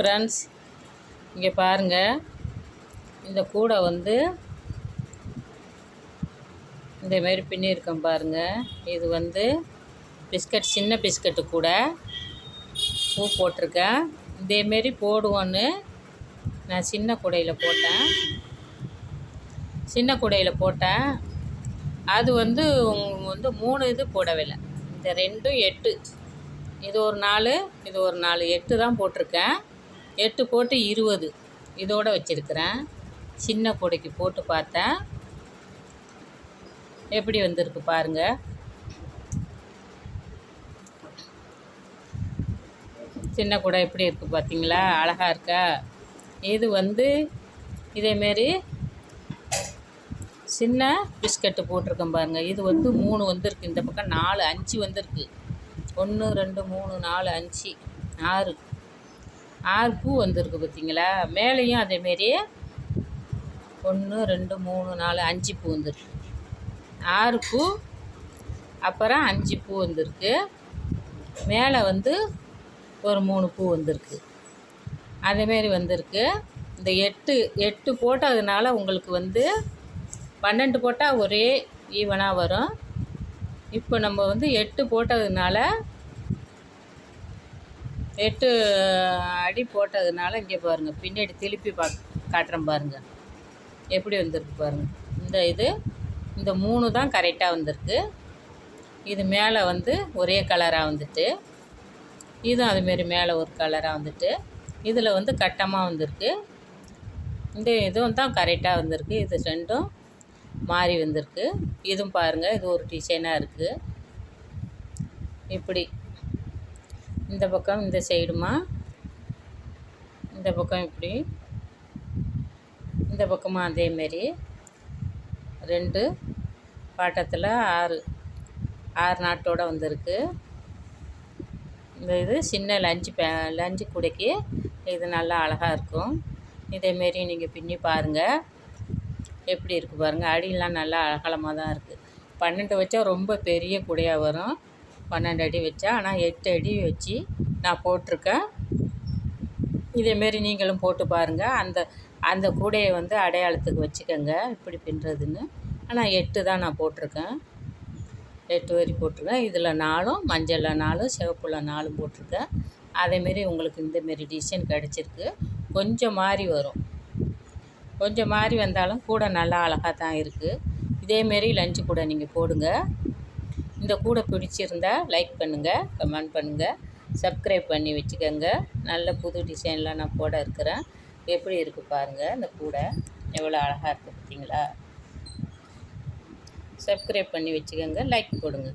Friends இங்கே பாருங்கள் இந்த கூடை வந்து இந்தமாரி பின்னியிருக்கேன் பாருங்கள் இது வந்து பிஸ்கட் சின்ன பிஸ்கட்டு கூட பூ போட்டிருக்கேன். இதேமாரி போடுவோன்னு நான் சின்ன கூடையில் போட்டேன். சின்ன கூடையில் போட்டேன். அது வந்து வந்து மூணு இது போடவில்லை. இந்த ரெண்டும் எட்டு. இது ஒரு நாலு இது ஒரு நாலு. எட்டு தான் போட்டிருக்கேன். எட்டு போட்டு இருபது. இதோடு வச்சுருக்கிறேன். சின்ன கூடைக்கு போட்டு பார்த்தேன். எப்படி வந்திருக்கு பாருங்கள் சின்ன கூடை எப்படி இருக்குது பார்த்தீங்களா? அழகாக இருக்கா? இது வந்து இதேமாரி சின்ன பிஸ்கட்டு போட்டிருக்கேன் பாருங்கள் இது வந்து மூணு வந்திருக்கு. இந்த பக்கம் நாலு அஞ்சு வந்திருக்கு. ஒன்று ரெண்டு மூணு நாலு அஞ்சு ஆறு. ஆறு பூ வந்திருக்கு பார்த்தீங்களா? மேலேயும் அதேமாரி ஒன்று ரெண்டு மூணு நாலு அஞ்சு பூ வந்துருக்கு. ஆறு பூ அப்புறம் அஞ்சு பூ வந்திருக்கு. மேலே வந்து ஒரு மூணு பூ வந்திருக்கு. அதேமாரி வந்திருக்கு. இந்த எட்டு எட்டு போட்டதுனால உங்களுக்கு வந்து பன்னெண்டு போட்டால் ஒரே ஈவனாக வரும். இப்போ நம்ம வந்து எட்டு போட்டதுனால எட்டு அடி போட்டதுனால இங்கே பாருங்கள் பின்னாடி திருப்பி பா காட்டுறேன் பாருங்கள் எப்படி வந்திருக்கு பாருங்கள் இந்த இது இந்த மூணு தான் கரெக்டாக வந்திருக்கு. இது மேலே வந்து ஒரே கலராக வந்துட்டு இதுவும் அதுமாரி மேலே ஒரு கலராக வந்துட்டு இதில் வந்து கட்டமாக வந்திருக்கு. இந்த இதுவும் தான் கரெக்டாக வந்திருக்கு. இது ரெண்டும் மாறி வந்திருக்கு. இதுவும் பாருங்கள் இது ஒரு டிசைனாக இருக்குது இப்படி. இந்த பக்கம் இந்த சைடுமா? இந்த பக்கம் இப்படி. இந்த பக்கமும் அதேமாரி ரெண்டு. பாட்டத்தில் ஆறு. ஆறு நாட்டோடு வந்திருக்கு. இந்த இது சின்ன லஞ்சு பே லஞ்சு கூடைக்கு இது நல்லா அழகாக இருக்கும். இதேமாரி நீங்கள் பின்னி பாருங்கள் எப்படி இருக்குது பாருங்கள் அடியெலாம் நல்லா அகலமாக தான் இருக்குது பன்னெண்டு வச்சா ரொம்ப பெரிய கூடையாக வரும். பன்னெண்டு அடி வச்சேன். ஆனால் எட்டு அடி வச்சு நான் போட்டிருக்கேன். இதேமாரி நீங்களும் போட்டு பாருங்கள் அந்த அந்த கூடையை வந்து அடையாளத்துக்கு வச்சுக்கோங்க. இப்படி பின்னுறதுன்னு. ஆனால் எட்டு தான் நான் போட்டிருக்கேன். எட்டு வரி போட்டிருக்கேன். இதில் நாலும் மஞ்சளில் நாலும் சிவப்புல நாலும் போட்டிருக்கேன். அதேமாரி உங்களுக்கு இந்தமாரி டிசைன் கிடச்சிருக்கு. கொஞ்சம் மாறி வரும். கொஞ்சம் மாறி வந்தாலும் கூட நல்லா அழகாக தான் இருக்குது இதேமாரி லஞ்சு கூட நீங்கள் போடுங்க. இந்த கூடை பிடிச்சிருந்தா லைக் பண்ணுங்கள் கமெண்ட் பண்ணுங்கள் சப்ஸ்கிரைப் பண்ணி வச்சுக்கோங்க. நல்ல புது டிசைன்லாம் நான் போட இருக்கிறேன். எப்படி இருக்குது பாருங்கள் இந்த கூடை. எவ்வளோ அழகாக இருக்குது பார்த்தீங்களா? சப்ஸ்கிரைப் பண்ணி வச்சுக்கோங்க லைக் போடுங்க.